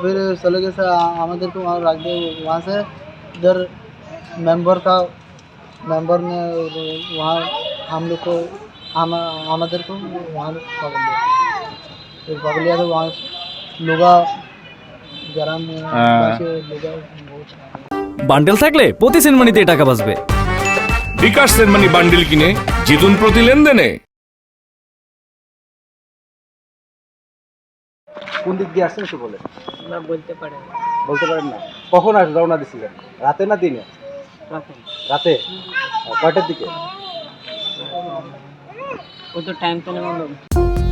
फिर selaku से আমাদেরকে আমাদের রাজদে ওখানে मेंबर था मेंबर ने वहां हम लोग को আম আমাদেরকে আহ্বান করলেন এই পাগলিয়া ও লগা গরম আছে লগা বান্ডেল সাকলে প্রতি সেনমনিতে টাকা বাজবে বিকাশ সেনমনি বান্ডেল কিনে জিতুন প্রতি লেনদেনে কোন দিক দিয়ে আসছেন একটু বলে না বলতে পারেন বলতে পারেন না কখন আস রওনা দিছিলেন রাতে না দিনে রাতে কয়টার দিকে ও তো টাইম তো নেই